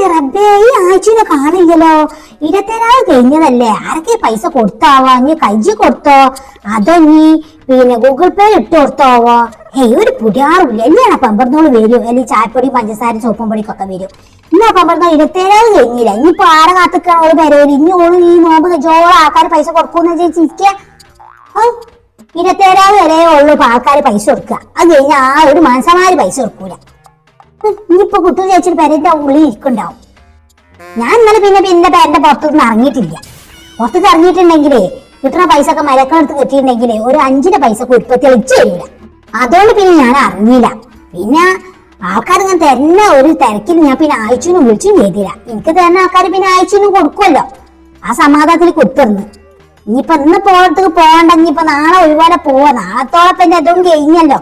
എന്റെ റബ്ബേ ഈ ആഴ്ചയിലെ കാണില്ലല്ലോ. ഇരുപത്തേഴാവ് കഴിഞ്ഞതല്ലേ. ആരൊക്കെ പൈസ കൊടുത്താവോ? നീ കൈജി കൊടുത്തോ? അതോ നീ പിന്നെ ഗൂഗിൾ പേ ഇട്ട് കൊടുത്തോവോ? ഏയ് ഒരു പുതിയാറില്ല എല്ലാം പമ്പർന്നോൾ വരും. അല്ലെങ്കിൽ ചായപ്പൊടി പഞ്ചസാര സോപ്പും പൊടിക്കൊക്കെ വരും. ഇന്നാ പമ്പർന്നോ ഇരുപത്തേഴാവ് കഴിഞ്ഞില്ല. ഇനിയിപ്പോ ആരെ കാത്തിക്കാണ് ഓൾ ഇനി ഓൾ ഈ നോമ്പ് ജോള ആൾക്കാർ പൈസ കൊടുക്കൂന്ന് വിചാരിച്ചിരിക്കുക ഇരുപത്തേഴാവ് വരെ ഇപ്പൊ ആൾക്കാർ പൈസ കൊടുക്കുക അത് കഴിഞ്ഞാൽ ആ ഒരു മാസമാര് പൈസ കൊടുക്കൂല. ഇനിയിപ്പോ കുട്ടി ചേച്ചിട്ട് പേരന്റെ ഉള്ളിൽ ഇരിക്കുണ്ടാവും ഞാൻ ഇന്നലെ പിന്നെ പിന്നെ പേരന്റെ പുറത്തുനിന്ന് ഇറങ്ങിയിട്ടില്ല. പുറത്തുനിന്ന് ഇറങ്ങിയിട്ടുണ്ടെങ്കിലേ കിട്ടുന്ന പൈസ ഒക്കെ മരക്കടുത്ത് കിട്ടിയിട്ടുണ്ടെങ്കിലേ ഒരു അഞ്ചിന്റെ പൈസ ഉൽപ്പത്തി അടിച്ചു തരില്ല. അതുകൊണ്ട് പിന്നെ ഞാൻ അറിഞ്ഞില്ല പിന്നെ ആൾക്കാർ ഞാൻ തരുന്ന ഒരു തിരക്കിൽ ഞാൻ പിന്നെ ആഴ്ചനും വിളിച്ചും ചെയ്തില്ല. എനിക്ക് തരുന്ന ആൾക്കാർ പിന്നെ ആഴ്ചനും കൊടുക്കുമല്ലോ. ആ സമാധാനത്തിൽ കൊടുത്തിരുന്നു ഇനിയിപ്പോ ഇന്ന് പോകത്തേക്ക് പോകണ്ട ഇനിയിപ്പോ നാളെ ഒരുപോലെ പോവാ. നാളത്തോളം പിന്നെ അതും കഴിഞ്ഞല്ലോ.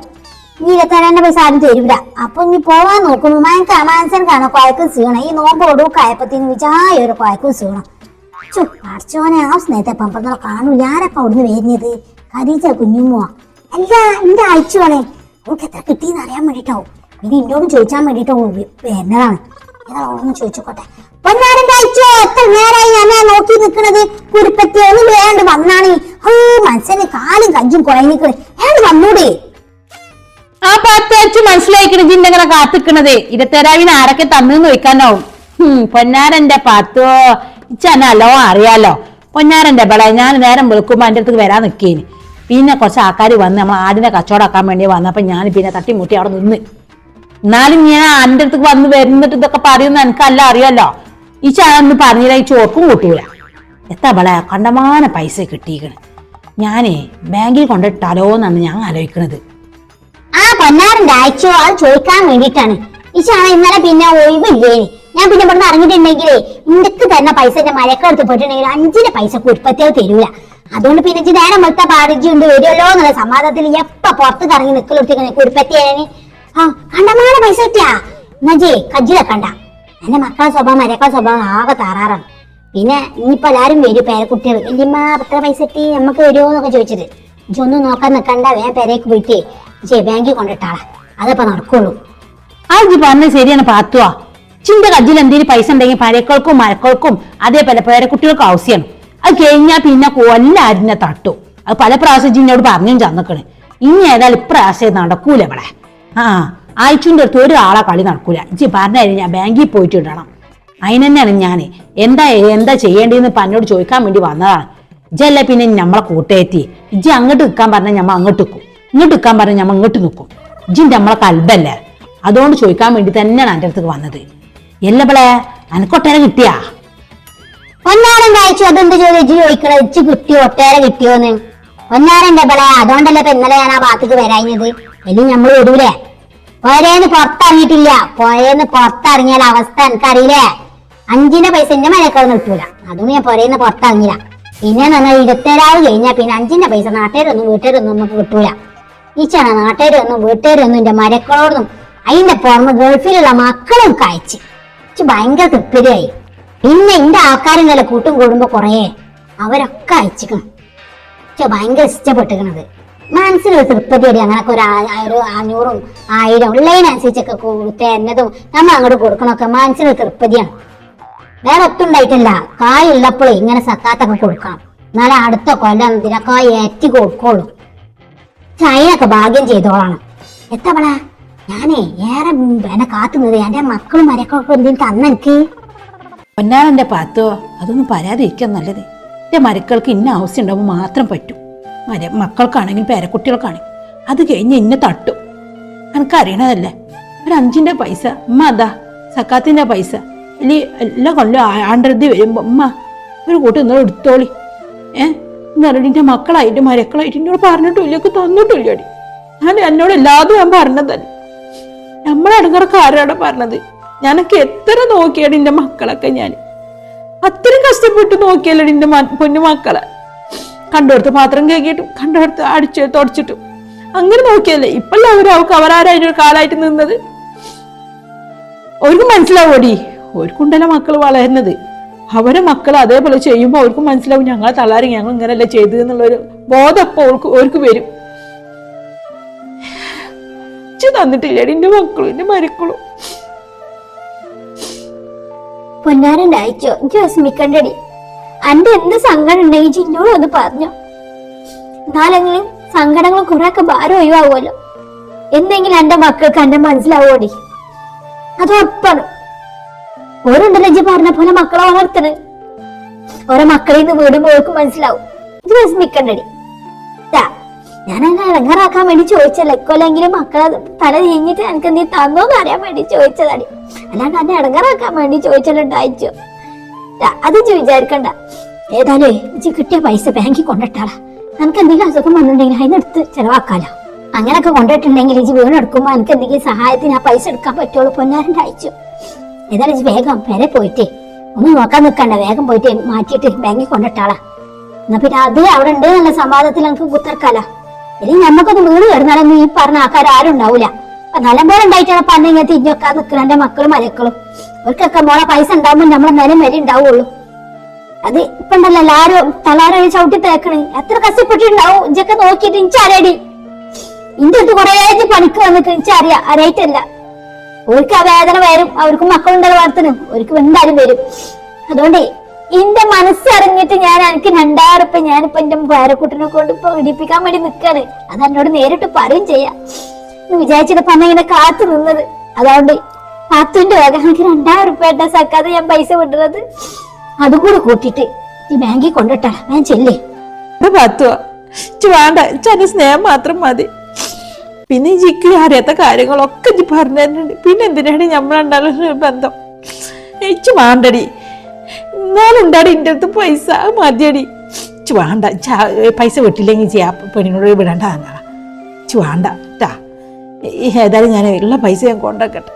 ഇനി ഇരുപത്തേഴാന്റെ പൈസ ആരും തരൂല. അപ്പൊ ഇനി പോവാൻ നോക്കുമ്പോ മയക്ക മനസ്സിന് കാണാം. കുഴക്കും സീണം. ഈ നോമ്പ് കയപ്പത്തിന് വിചായ ഒരു കുഴക്കും സീണം. ചു ആ സ്നേഹത്തെ പമ്പറന്നോ കാണൂല. ആരപ്പ അവിടുന്ന് വരുന്നത്? കരീച്ച കുഞ്ഞുമ്മോ അല്ല എന്റെ അയച്ചോണേ അവൾക്ക് എത്ര കിട്ടിയെന്ന് അറിയാൻ വേണ്ടിട്ടാവും. പിന്നെ എന്നോട് ചോദിച്ചാൻ വേണ്ടിട്ടാവും വരുന്നതാണ്. ഏതാ ഒന്ന് ചോദിച്ചോട്ടെ പൊന്നാരന്റെ അയച്ചോ? എത്ര നേരായി ഞാൻ നോക്കി നിൽക്കണത് കുരുപ്പറ്റി ഒന്ന് വേണ്ട വന്നാണ്. ഓ മനസ്സിന് കാലും കഞ്ചും കുഴങ്ങിക്കണേ ഏണ്ട് വന്നൂടെ? ആ പത്ത് വെച്ച് മനസ്സിലായിക്കണ ജിന്നങ്ങനെ കാത്തിക്കണതേ. ഇരുപത്തേരാവിന് ആരൊക്കെ തന്നു ചോദിക്കാനാവും ഹും പൊന്നാരന്റെ പത്തോ ചനാലോ അറിയാലോ. പൊന്നാരന്റെ ബള ഞാൻ നേരം വിളിക്കുമ്പോ എന്റെ അടുത്ത് വരാൻ നിക്കേന്. പിന്നെ കുറച്ച് ആൾക്കാർ വന്ന് നമ്മൾ ആടിനെ കച്ചവടമാക്കാൻ വേണ്ടി വന്നപ്പോ ഞാൻ പിന്നെ തട്ടിമുട്ടി അവിടെ നിന്ന്. എന്നാലും ഞാൻ എന്റെ അടുത്ത് വന്ന് വരുന്നിട്ട് ഇതൊക്കെ പറയുന്ന എനിക്കല്ല അറിയാലോ. ഈ ചാന്ന് പറഞ്ഞില്ല ഈ ചോർക്കും കൂട്ടൂല. എത്താ ബള കണ്ടമാന പൈസ കിട്ടിയിക്കണ് ഞാനേ ബാങ്കിൽ കൊണ്ടിട്ടാലോ എന്നാണ് ഞാൻ ആലോചിക്കണത്. ആ പൊന്നാറിന്റെ അയച്ചോ അത് ചോദിക്കാൻ വേണ്ടിട്ടാണ് ഇച്ചാണ് ഇന്നലെ പിന്നെ ഒഴിവില്ലേ? ഞാൻ പിന്നെ ഇവിടുന്ന് ഇറങ്ങിയിട്ടുണ്ടെങ്കിലേ ഇന്നക്ക് തന്നെ പൈസ എന്റെ മഴക്കെടുത്ത് പോയിട്ടുണ്ടെങ്കിൽ അഞ്ചിന്റെ പൈസ കുരുപ്പത്തിയോ തരൂല. അതുകൊണ്ട് പിന്നെ ഇച്ച് നേരം വെളുത്ത പാടിച്ചുകൊണ്ട് വരുമല്ലോ എന്നുള്ള സമാധാനത്തിൽ എപ്പ പുറത്ത് കറങ്ങി നിക്കലെടുത്തിങ്ങനെ കുരുപ്പത്തിയാണ് ആ കണ്ടമാന പൈസ കിട്ടിയാ? കജ്ജിലെ കണ്ട. എന്റെ മക്കളെ സ്വഭാവം മരക്കളെ സ്വഭാവം ആകെ താറാറാണ് പിന്നെ ഇനിയിപ്പോ എല്ലാരും വരും പേരക്കുട്ടികൾ വല്യമ്മ എത്ര പൈസ എത്തി നമുക്ക് വരുമോ എന്നൊക്കെ ചോദിച്ചിട്ട്. ഇജ്ജ് ഒന്നും നോക്കാൻ നിക്കണ്ട വേഗം പേരേക്ക് പോയിട്ട്. ഇജ്ജ് ബാങ്കിൽ കൊണ്ടിട്ടാളാ. അതപ്പോ നടക്കുള്ളൂ. ഇജ്ജ് പറഞ്ഞത് ശരിയാണ് പാത്തുവാ. ചിന്ത കജ്ജിൽ എന്തെങ്കിലും പൈസ ഉണ്ടെങ്കിൽ പരക്കൾക്കും മരക്കൾക്കും അതേപോലെ പേരക്കുട്ടികൾക്കും ആവശ്യമാണ് അത് കഴിഞ്ഞാൽ പിന്നെ കൊല്ലാരിനെ തട്ടു. അത് പല പ്രാവശ്യം ജിന്നോട് പറഞ്ഞും ചന്നക്കണ്. ഇനി ഏതായാലും ഇപ്രാവശ്യം നടക്കൂല ഇവിടെ. ആ ആഴ്ചന്റെ അടുത്ത് ഒരാളെ കളി നടക്കൂല. ഇജ്ജി പറഞ്ഞു ഞാൻ ബാങ്കിൽ പോയിട്ട് ഇടണം. അതിനെന്നെയാണ് ഞാൻ എന്താ എന്താ ചെയ്യേണ്ടതെന്ന് പന്നോട് ചോദിക്കാൻ വേണ്ടി വന്നതാണ്. ഇജ്ജല്ലേ പിന്നെ നമ്മളെ കൂട്ടേത്തി. ഇജ്ജി അങ്ങോട്ട് നിൽക്കാൻ പറഞ്ഞാൽ ഞമ്മ അങ്ങോട്ട് നിൽക്കും. ഇങ്ങോട്ട് നിൽക്കാൻ പറഞ്ഞാൽ നമ്മൾ ഇങ്ങോട്ട് നിൽക്കും ജിന്റെ നമ്മളെ കൽബല്ലേ? അതുകൊണ്ട് ചോദിക്കാൻ വേണ്ടി തന്നെയാണ് എന്റെ അടുത്തേക്ക് വന്നത്. എല്ലപ്പളെ അനക്കൊട്ടേര കിട്ടിയാ? ഒന്നാരം കഴിച്ചു അതെന്ത് ചോദിച്ചു ചോദിക്കണ ഇച്ച് കിട്ടിയോ? ഒട്ടേര കിട്ടിയോന്ന്. ഒന്നാരം ഡബിളെ അതുകൊണ്ടല്ലേ ഇപ്പൊ ഇന്നലെ ഞാൻ ആ ഭാഗത്തേക്ക് വരാഞ്ഞത്. ഇനി നമ്മൾ വരൂലേ പുഴേന്ന് പുറത്തിറങ്ങിയിട്ടില്ല. പുഴേന്ന് പുറത്തിറങ്ങിയാൽ അവസ്ഥ എനിക്കറിയില്ലേ അഞ്ചിന്റെ പൈസ എന്റെ മലക്കാളൊന്നും കിട്ടൂല അതും ഞാൻ പുഴേന്ന് പുറത്തിറങ്ങില്ല പിന്നെ നന്നായി ഇരുപത്തേഴാവ് കഴിഞ്ഞാൽ പിന്നെ അഞ്ചിന്റെ പൈസ നാട്ടുകാരൊന്നും വീട്ടുകാരൊന്നും നമുക്ക് കിട്ടൂല. ഈച്ചാണ് നാട്ടുകാരൊന്നും വീട്ടുകാരൊന്നും എന്റെ മരക്കളോടും അതിന്റെ പുറമെ ഗൾഫിലുള്ള മക്കളും കഴിച്ച് ഇച്ച് ഭയങ്കര തൃപ്തിയായി. പിന്നെ എന്റെ നല്ല കൂട്ടും കൂടുമ്പോ കൊറേ അവരൊക്കെ അയച്ചിക്കണം. പക്ഷെ ഭയങ്കര ഇഷ്ടപ്പെട്ടിരിക്കണത് മനസ്സിലൊരു തൃപ്തിയടി അങ്ങനൊക്കെ ഒരു ഒരു അഞ്ഞൂറും ആയിരം ഉള്ളതിനനുസരിച്ചൊക്കെ തരുന്നതും നമ്മൾ അങ്ങോട്ട് കൊടുക്കണമൊക്കെ മനസ്സിന് തൃപ്തിയാണ്. വേറെ ഒത്തും ഉണ്ടായിട്ടില്ല. കായ് ഉള്ളപ്പോഴേ ഇങ്ങനെ സക്കാത്തൊക്കെ കൊടുക്കണം. എന്നാലേ അടുത്ത കൊല്ലം ഇതിനൊക്കെ ഏറ്റി കൊടുക്കുള്ളൂ. ചൈനൊക്കെ ഭാഗ്യം ചെയ്തോളാണ് എത്തവളാ? ഞാനേ ഏറെ എന്നെ കാത്തുന്നത് എന്റെ മക്കളും മരക്കളൊക്കെ തന്ന തന്നെനിക്ക് പൊന്നാളെന്റെ പാത്തോ അതൊന്നും പരാതിരിക്കാൻ നല്ലത്. എന്റെ മരക്കൾക്ക് ഇന്ന ആവശ്യം ഉണ്ടാവുമ്പോൾ മാത്രം പറ്റും. മര മക്കൾക്കാണെങ്കിൽ പേരക്കുട്ടികൾക്കാണെങ്കിൽ അത് കഴിഞ്ഞ് ഇന്നെ തട്ടും. എനിക്കറിയണതല്ലേ ഒരു അഞ്ചിന്റെ പൈസ ഉമ്മ അതാ സക്കാത്തിന്റെ പൈസ. ഇനി എല്ലാ കൊല്ലം ആണ്ടരുതി വരുമ്പോൾ ഉമ്മ ഒരു കൂട്ടം നിങ്ങൾ എടുത്തോളി. ഏ? എന്നാലും എന്റെ മക്കളായിട്ട് മരക്കളായിട്ട് എന്നോട് പറഞ്ഞിട്ടില്ല തന്നിട്ടില്ല അടി ഞാൻ എന്നോട് എല്ലാതും ഞാൻ പറഞ്ഞതല്ല നമ്മളടങ്ങറൊക്കെ ആരാണ് പറഞ്ഞത്? ഞാനൊക്കെ എത്ര നോക്കിയാണ് എന്റെ മക്കളൊക്കെ ഞാൻ? അത്രയും കഷ്ടപ്പെട്ട് നോക്കിയല്ലോ എന്റെ പൊന്നു മക്കളെ? കണ്ടെടുത്ത് പാത്രം കേക്കിയിട്ടും കണ്ടെടുത്ത് അടിച്ചു തുടച്ചിട്ടും. അങ്ങനെ നോക്കിയല്ലേ ഇപ്പല്ല അവരവർക്ക് അവരാരായിട്ട് കാലായിട്ട് നിന്നത്? അവർക്ക് മനസ്സിലാവോടി കുണ്ടല മക്കൾ വളരുന്നത്. അവരെ മക്കൾ അതേപോലെ ചെയ്യുമ്പോൾ അവർക്ക് മനസ്സിലാവും ഞങ്ങളെ തള്ളാരി ഞങ്ങൾ ഇങ്ങനെയല്ല ചെയ്തു എന്നുള്ളൊരു ബോധം അപ്പോൾ അവർക്ക് അവർക്ക് വരും. തന്നിട്ടില്ല? എന്റെ മക്കളും എന്റെ മരുക്കളും. പൊന്നാരന്റെ അയച്ചോ എനിക്ക് വിസ്മിക്കണ്ടടി അന്റെ എന്ത് സങ്കടം ഉണ്ടെങ്കിൽ ചിന്നോട് ഒന്ന് പറഞ്ഞോ. എന്നാലെങ്കിലും സങ്കടങ്ങൾ കുറെയൊക്കെ ഭാരം ഒഴിവാകുമല്ലോ എന്തെങ്കിലും എന്റെ മക്കൾക്ക് എന്റെ മനസ്സിലാവോടി അതൊപ്പണം ഓരുണ്ടല്ലോ ഇജ്ജ് പറഞ്ഞ പോലെ മക്കളെ വളർത്തണ്. ഓരോ മക്കളിൽ നിന്ന് വീടും പോക്കും മനസ്സിലാവും. ഇത് വിഷമിക്കണ്ടടി. ഞാൻ എന്നെ ഇളങ്ങാറാക്കാൻ വേണ്ടി ചോദിച്ചല്ല ഇക്കൊല്ലെങ്കിലും മക്കളെ തല തിരിഞ്ഞിട്ട് എനിക്ക് നീ തന്നോന്ന് അറിയാൻ വേണ്ടി ചോദിച്ചതാടി. അല്ലാണ്ട് എന്നെ ഇടങ്ങാറാക്കാൻ വേണ്ടി ചോദിച്ചല്ലുണ്ടായിച്ചോ അത് വിചാരിക്കണ്ട. ഏതായാലും ഇജ്ജ് കിട്ടിയ പൈസ ബാങ്കിൽ കൊണ്ടിട്ടാളാ. നമുക്ക് എന്തെങ്കിലും അസുഖം വന്നിട്ടുണ്ടെങ്കിൽ അതിനെടുത്ത് ചെലവാക്കാലോ. അങ്ങനെയൊക്കെ കൊണ്ടിട്ടുണ്ടെങ്കിൽ ഇജ്ജ് വീണെടുക്കുമ്പോ എനിക്ക് എന്തെങ്കിലും സഹായത്തിന് ആ പൈസ എടുക്കാൻ പറ്റുള്ളൂ പൊന്നാരന്റെ അയച്ചു. ഏതായാലും വേഗം വരെ പോയിട്ട്. ഒന്ന് നോക്കാൻ നിൽക്കണ്ട. വേഗം പോയിട്ട്. മാറ്റിയിട്ട് ബാങ്കിൽ കൊണ്ടിട്ടാളാ എന്നാ പിന്നെ അത് അവിടെ ഉണ്ട് നല്ല സമ്പാദത്തിൽ നമുക്ക് കുത്തർക്കാല. ഇനി നമുക്കൊന്ന് വീട് കിടന്നാലൊന്നും ഈ പറഞ്ഞ ആൾക്കാർ ആരും ഉണ്ടാവൂല. നല്ലപോലെ ഉണ്ടായിട്ടാണ് പണ്ട് ഇങ്ങനെ തിരിഞ്ഞൊക്കെ നിൽക്കുന്ന എന്റെ മക്കളും മലക്കളും അവർക്കൊക്കെ മോളെ പൈസ ഉണ്ടാവുമ്പോൾ നമ്മളെ നിലം വരെ ഉണ്ടാവുള്ളൂ. അത് ഇപ്പൊ ഉണ്ടല്ലോ എല്ലാരും തലാരോ ചവിട്ടി തേക്കണേ. എത്ര കഷ്ടപ്പെട്ടിട്ടുണ്ടാവും ഇഞ്ചൊക്കെ നോക്കിയിട്ട് ഇഞ്ചറിയടി ഇന്റെ അടുത്ത് കുറേ പണിക്ക് വന്നിട്ട് ഇഞ്ചറിയാ അറിയായിട്ടല്ല. അവർക്ക് ആ വേദന വരും അവർക്ക് മക്കളുണ്ടല്ലോ വളർത്തണം അവർക്ക് എന്തായാലും വരും. അതുകൊണ്ട് എന്റെ മനസ്സറിഞ്ഞിട്ട് ഞാൻ എനിക്ക് രണ്ടായിരം ഉറുപ്പ ഞാനിപ്പോ എന്റെ പേരക്കുട്ടിനെ കൊണ്ട് ഇപ്പൊ ഇടിപ്പിക്കാൻ വേണ്ടി നിക്കാണ്. അത് എന്നോട് നേരിട്ട് പറയും ചെയ്യാം. എന്ന് വിചാരിച്ചിട്ട് അമ്മ ഇങ്ങനെ കാത്തു നിന്നത്. അതുകൊണ്ട് പത്തിന്റെ വക എനിക്ക് രണ്ടായിരം ഉറുപ്പ സക്കാതെ ഞാൻ പൈസ വിടുന്നത് അതും കൂടെ കൂട്ടിയിട്ട് ഈ ബാങ്കിൽ കൊണ്ടിട്ടാ ഞാൻ ചെല്ലേ. പത്തുവാ. വേണ്ട. സ്നേഹം മാത്രം മതി. പിന്നെ ജിക്ക് അറിയാത്ത കാര്യങ്ങളൊക്കെ ജി പറഞ്ഞു തരുന്നുണ്ട് പിന്നെ എന്തിനാണ് ഞമ്മളുണ്ടാകുന്ന ബന്ധം? ഇച്ചു വേണ്ടടി. എന്നാലും ഉണ്ടാടി എന്റെ അടുത്ത് പൈസ മതിയടി. ഇച്ചു വേണ്ട. പൈസ വിട്ടില്ലെങ്കിൽ ചെയ്യാ പെണ്ണിനോട് വിടണ്ട എന്നാ. ഇച്ചു വേണ്ട ടാ ഏതായാലും ഞാൻ ഉള്ള പൈസ ഞാൻ കൊണ്ടാക്കട്ടെ.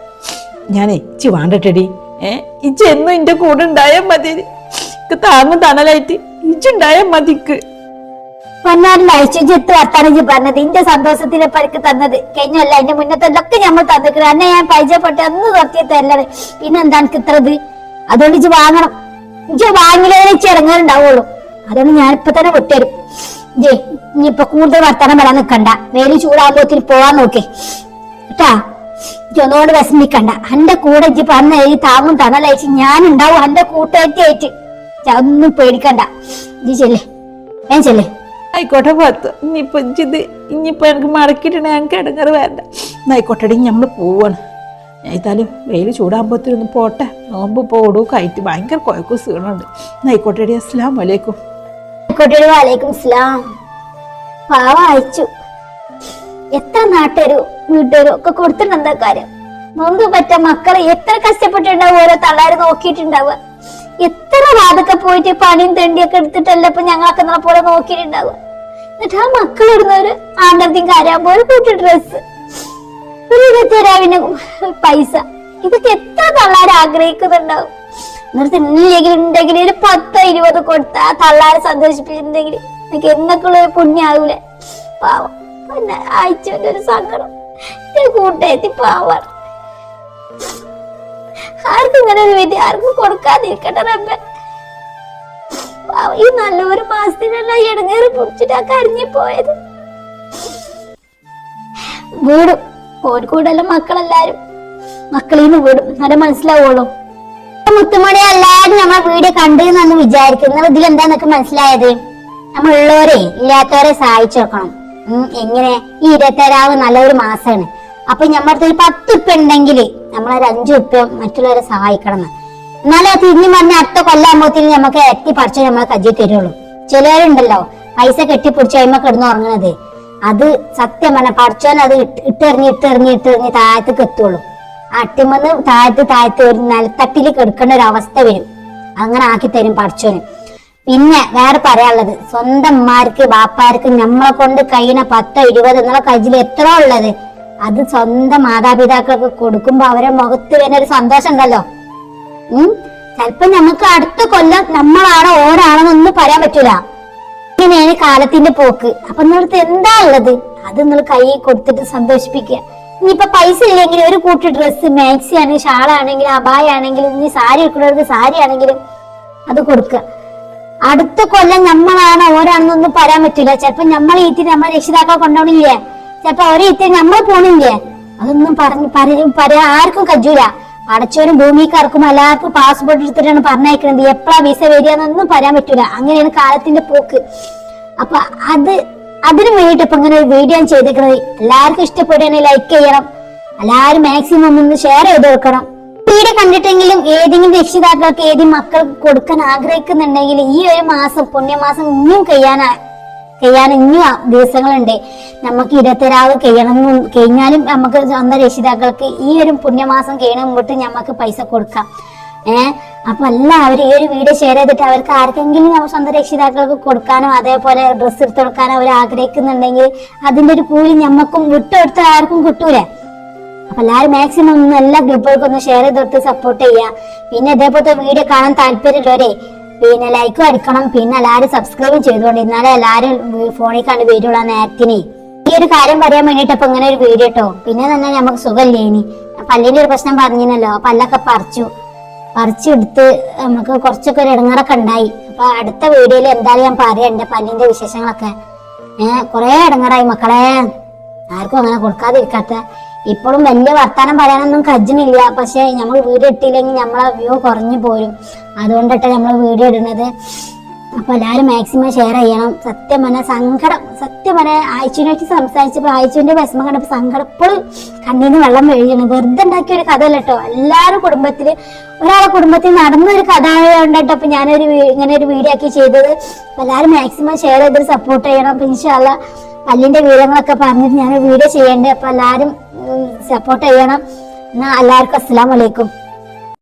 ഞാനേ ഇച്ചു വേണ്ടട്ടടി. ഏ ഇച്ചെന്നും എന്റെ കൂടെ ഉണ്ടായാൽ മതി താങ്ങും തണലായിട്ട് ഇച്ചുണ്ടായാൽ മതിക്ക്. പൊന്നാറിന്റെ അയച്ചു എത്ത് വർത്താനം പറഞ്ഞത്. ഇന്റെ സന്തോഷത്തിലെ പരിക്ക് തന്നത്. കഴിഞ്ഞല്ല എന്റെ മുന്നത്തൊക്കെ ഞമ്മൾ തന്നിട്ട് അന്നെ ഞാൻ പരിചയപ്പെട്ട അന്ന് തൊട്ടിയ തരലാണ് പിന്നെ എന്താ എനിക്ക് അതുകൊണ്ട് ഇജ്ജ് വാങ്ങണം. ഇജ്ജ് വാങ്ങിലേനെ ഇറങ്ങാനുണ്ടാവുള്ളൂ. അതുകൊണ്ട് ഞാൻ ഇപ്പൊ തന്നെ വിട്ടുതരും ജേ ഇനിയിപ്പൊ കൂടുതൽ വർത്താനം വരാൻ നിക്കണ്ട. വേലി ചൂടാകുമ്പോത്തിന് പോവാൻ നോക്കേ. കേട്ടാ? ഒന്നുകൊണ്ട് വിഷമിക്കണ്ട. എന്റെ കൂടെ ഇജ്ജ് പറഞ്ഞ ഈ താങ്ങും തണലയച്ച് ഞാൻ ഉണ്ടാവും എന്റെ കൂട്ടുകാരിയായിട്ട്. ഒന്നും പേടിക്കണ്ട. ഇജ്ജ് ചെല്ലേ. ഞാൻ ചെല്ലേ. ആയിക്കോട്ടെ പത്ത്. ഇനിയിപ്പം ഇത് ഇനിയിപ്പോൾ എനിക്ക് മടക്കിയിട്ടുണ്ട് ഞങ്ങൾക്ക് ഇടങ്ങറ് വേണ്ട എന്നായിക്കോട്ടെ നമ്മൾ പോവാണ്. ഞാൻ ഏതായാലും വെയിൽ ചൂടാകുമ്പോഴത്തേനൊന്ന് പോട്ടെ. നോമ്പ് പോടും കയറ്റി ഭയങ്കര കുഴക്കും സീണുണ്ട്. എന്നായിക്കോട്ടെടി അസ്ലാം വലൈക്കും അയച്ചു. എത്ര നാട്ടുകാരും വീട്ടുകാരും ഒക്കെ കൊടുത്തിട്ടുണ്ട് കാര്യം? നോമ്പ് പറ്റ മക്കളെ എത്ര കഷ്ടപ്പെട്ടിട്ടുണ്ടാവും ഓരോ തള്ളാര് നോക്കിയിട്ടുണ്ടാവുക. എത്ര വാതൊക്കെ പോയിട്ട് പണിയും തെണ്ടിയൊക്കെ എടുത്തിട്ടല്ല ഇപ്പൊ ഞങ്ങളൊക്കെ നമ്മളെ പോലെ നോക്കിയിട്ടുണ്ടാവുക? എന്നിട്ട് ആ മക്കൾ ഇടുന്നൊരു ആണ്ടർത്തിയും കാര്യം പോലെ കൂട്ടി ഡ്രസ്സ് ഒരു ഇരുപത്തിരാവിന് പൈസ. ഇതൊക്കെ എത്ര തള്ളാർ ആഗ്രഹിക്കുന്നുണ്ടാവും? എന്നിട്ട് ഇല്ലെങ്കിൽ ഉണ്ടെങ്കിൽ ഒരു പത്തോ ഇരുപത് കൊടുത്ത ആ തള്ളാരെ സന്തോഷിപ്പിച്ചിട്ടുണ്ടെങ്കിൽ എനിക്ക് എന്നൊക്കെ പുണ്യാവൂലെ? പാവം. പിന്നെ അയച്ചവന്റെ ഒരു സങ്കടം. കൂട്ടേത്തി പാവാണ് ആർക്കും ഇങ്ങനെ ഒരു വിധി ആർക്കും കൊടുക്കാതിരിക്കട്ടെ റബ്ബെ. ഈ നല്ലൊരു മാസത്തിനല്ല ഇടങ്ങേറി പിടിച്ചിട്ട് കരിഞ്ഞു പോയത്. വീടും കോഴിക്കോടെല്ലാം മക്കളെല്ലാരും. മക്കളീന്ന് വീടും നല്ല മനസ്സിലാവുള്ളൂ. മുത്തുമണി എല്ലാരും നമ്മളെ വീഡിയോ കണ്ടു എന്ന് വിചാരിക്കുന്നു ഇതിൽ എന്താന്നൊക്കെ മനസ്സിലായത്? നമ്മളുള്ളവരെ ഇല്ലാത്തവരെ സഹായിച്ചു നോക്കണം എങ്ങനെ? ഈ ഇരുപത്തേഴാവ് നല്ലൊരു മാസമാണ്. അപ്പൊ നമ്മളടുത്ത് ഒരു പത്ത് ഉപ്പ നമ്മളൊരു അഞ്ചു ഉപ്പ മറ്റുള്ളവരെ സഹായിക്കണം എന്ന് എന്നാലേ തിരിഞ്ഞു പറഞ്ഞ അടുത്ത കൊല്ലാകുമ്പോഴത്തേന് നമുക്ക് എത്തി പറിച്ച് നമ്മളെ കജ്ജി തരുള്ളൂ. ചിലരുണ്ടല്ലോ പൈസ കെട്ടിപ്പിടിച്ച് കഴിയുമ്പോ കിടന്ന് ഉറങ്ങണത്. അത് സത്യം പറഞ്ഞ പഠിച്ചോൻ അത് ഇട്ട്- ഇട്ടെറിഞ്ഞ് ഇട്ടെറിഞ്ഞ് ഇട്ടെറിഞ്ഞ് താഴത്തേക്ക് എത്തുള്ളൂ. അട്ടിമന്ന് താഴത്ത് താഴത്ത് ഒരു നിലത്തട്ടിൽ കിടക്കേണ്ട ഒരു അവസ്ഥ വരും. അങ്ങനെ ആക്കി തരും പഠിച്ചോന് പിന്നെ വേറെ പറയാനുള്ളത് സ്വന്തം മാർക്ക് ബാപ്പാർക്ക് നമ്മളെ കൊണ്ട് കഴിയുന്ന പത്തോ ഇരുപതോ എന്നുള്ള കയ്യിൽ എത്ര ഉള്ളത്. അത് സ്വന്തം മാതാപിതാക്കൾക്ക് കൊടുക്കുമ്പോ അവരെ മുഖത്ത് വരുന്ന ഒരു സന്തോഷം ഉണ്ടല്ലോ ഉം? ചിലപ്പോ നമുക്ക് അടുത്ത കൊല്ലം നമ്മളാണോ ഓരാണെന്നൊന്നും പറയാൻ പറ്റൂല. ഇങ്ങനെയാണ് കാലത്തിന്റെ പോക്ക്. അപ്പൊ നിങ്ങളടുത്ത് എന്താ ഉള്ളത്? അത് നിങ്ങൾ കൈ കൊടുത്തിട്ട് സന്തോഷിപ്പിക്കുക. ഇനിയിപ്പൊ പൈസ ഇല്ലെങ്കിൽ ഒരു കൂട്ടി ഡ്രസ്സ് മാക്സി ആണെങ്കിൽ ഷാളാണെങ്കിലും അബായ ആണെങ്കിലും ഇനി സാരി എടുക്കുന്നവർക്ക് സാരി ആണെങ്കിലും അത് കൊടുക്കുക. അടുത്ത കൊല്ലം നമ്മളാണോ ഓരാണെന്നൊന്നും പറയാൻ പറ്റില്ല ചിലപ്പോ നമ്മൾ ഈറ്റി നമ്മളെ രക്ഷിതാക്കളെ കൊണ്ടുപോകണില്ലേ ചിലപ്പോ അവരെ ഇത്തിരി നമ്മൾ പോണില്ലേ? അതൊന്നും പറഞ്ഞു പറയാ ആർക്കും കജൂല. അടച്ചോരും ഭൂമിക്കാർക്കും എല്ലാവർക്കും പാസ്പോർട്ട് എടുത്തിട്ടാണ് പറഞ്ഞയക്കുന്നത് എപ്പോഴാ വിസ വരികയെന്നൊന്നും പറയാൻ പറ്റൂല. അങ്ങനെയാണ് കാലത്തിന്റെ പോക്ക്. അപ്പൊ അത് അതിനു വേണ്ടിട്ട് ഇപ്പൊ ഇങ്ങനെ ഒരു വീഡിയോ ഞാൻ ചെയ്തേക്കുന്നത് എല്ലാവർക്കും ഇഷ്ടപ്പെടുകയാണെങ്കിൽ ലൈക്ക് ചെയ്യണം. എല്ലാവരും മാക്സിമം ഒന്ന് ഷെയർ ചെയ്ത് കൊടുക്കണം. വീഡിയോ കണ്ടിട്ടെങ്കിലും ഏതെങ്കിലും രക്ഷിതാക്കൾക്ക് ഏതെങ്കിലും മക്കൾക്ക് കൊടുക്കാൻ ആഗ്രഹിക്കുന്നുണ്ടെങ്കിൽ ഈ ഒരു മാസം പുണ്യമാസം ഇനിയും കഴിയാനാ കഴിയാൻ ഇനിയും ആ ദിവസങ്ങളുണ്ട്. നമുക്ക് ഇരുപത്തിരാവ് കഴിയണമെന്നും കഴിഞ്ഞാലും നമുക്ക് സ്വന്തം രക്ഷിതാക്കൾക്ക് ഈ ഒരു പുണ്യമാസം കഴിയണ മുമ്പിട്ട് നമുക്ക് പൈസ കൊടുക്കാം. ഏഹ് അപ്പൊ എല്ലാവരും ഈ ഒരു വീഡിയോ ഷെയർ ചെയ്തിട്ട് അവർക്ക് ആർക്കെങ്കിലും നമ്മൾ സ്വന്തം രക്ഷിതാക്കൾക്ക് കൊടുക്കാനോ അതേപോലെ ഡ്രസ്സ് എടുത്ത് കൊടുക്കാനോ അവർ ആഗ്രഹിക്കുന്നുണ്ടെങ്കിൽ അതിന്റെ ഒരു കൂലി ഞമ്മക്കും വിട്ടെടുത്ത ആർക്കും കിട്ടൂലേ. അപ്പൊ എല്ലാവരും മാക്സിമം ഒന്ന് എല്ലാ ഗ്രൂപ്പുകൾക്കും ഒന്ന് ഷെയർ ചെയ്ത് കൊടുത്ത് സപ്പോർട്ട് ചെയ്യാം പിന്നെ ഇതേപോലത്തെ വീഡിയോ കാണാൻ താല്പര്യമുള്ളവരെ പിന്നെ ലൈക്ക് അടിക്കണം. പിന്നെ എല്ലാവരും സബ്സ്ക്രൈബ് ചെയ്തുകൊണ്ട് എല്ലാരും ഫോണിൽ കണ്ട് വീഡിയോ നേരത്തിന്. ഈ ഒരു കാര്യം പറയാൻ വേണ്ടിട്ട് അപ്പൊ ഇങ്ങനെ ഒരു വീഡിയോ ഇട്ടോ. പിന്നെ തന്നെ നമുക്ക് സുഖമില്ലേ ഇനി പല്ലിന്റെ ഒരു പ്രശ്നം പറഞ്ഞിരുന്നല്ലോ പല്ലൊക്കെ പറിച്ചു. പറിച്ചെടുത്ത് നമുക്ക് കുറച്ചൊക്കെ ഒരു ഇടങ്ങറൊക്കെ ഉണ്ടായി. അപ്പൊ അടുത്ത വീഡിയോയിൽ എന്തായാലും ഞാൻ പറയാ എന്റെ പല്ലിന്റെ വിശേഷങ്ങളൊക്കെ. ഏഹ് കൊറേ ഇടങ്ങറായി മക്കളെ. ആർക്കും അങ്ങനെ കൊടുക്കാതിരിക്കാത്ത. ഇപ്പോഴും വലിയ വർത്താനം പറയാനൊന്നും കജ്ജിനില്ല. പക്ഷെ നമ്മൾ വീട് ഇട്ടില്ലെങ്കിൽ നമ്മളെ വ്യൂ കുറഞ്ഞു പോരും. അതുകൊണ്ടിട്ട് നമ്മൾ വീഡിയോ ഇടുന്നത്. അപ്പോൾ എല്ലാവരും മാക്സിമം ഷെയർ ചെയ്യണം. സത്യം പറഞ്ഞ സങ്കടം. സത്യം പറഞ്ഞ വെച്ച് സംസാരിച്ചപ്പോ ആഴ്ചന്റെ വിഷമം കണ്ടപ്പോ സങ്കടം ഇപ്പോഴും കണ്ണീന്ന് വെള്ളം വെഴിയണം. വെറുതെ ഉണ്ടാക്കിയ ഒരു കഥ അല്ല കേട്ടോ എല്ലാവരും കുടുംബത്തിൽ ഒരാളെ കുടുംബത്തിൽ നടന്ന ഒരു കഥ ആയതുകൊണ്ടിട്ട് അപ്പോൾ ഞാനൊരു ഇങ്ങനെ ഒരു വീഡിയോ ആക്കി ചെയ്തത്. എല്ലാവരും മാക്സിമം ഷെയർ ചെയ്തിട്ട് സപ്പോർട്ട് ചെയ്യണം. അപ്പൊ ഇൻഷാല്ല പല്ലിന്റെ വിവരങ്ങളൊക്കെ പറഞ്ഞിട്ട് ഞാൻ വീഡിയോ ചെയ്യേണ്ടത് അപ്പൊ എല്ലാവരും സപ്പോർട്ട് ചെയ്യണം. എന്നാ എല്ലാവർക്കും അസ്സലാമലൈക്കും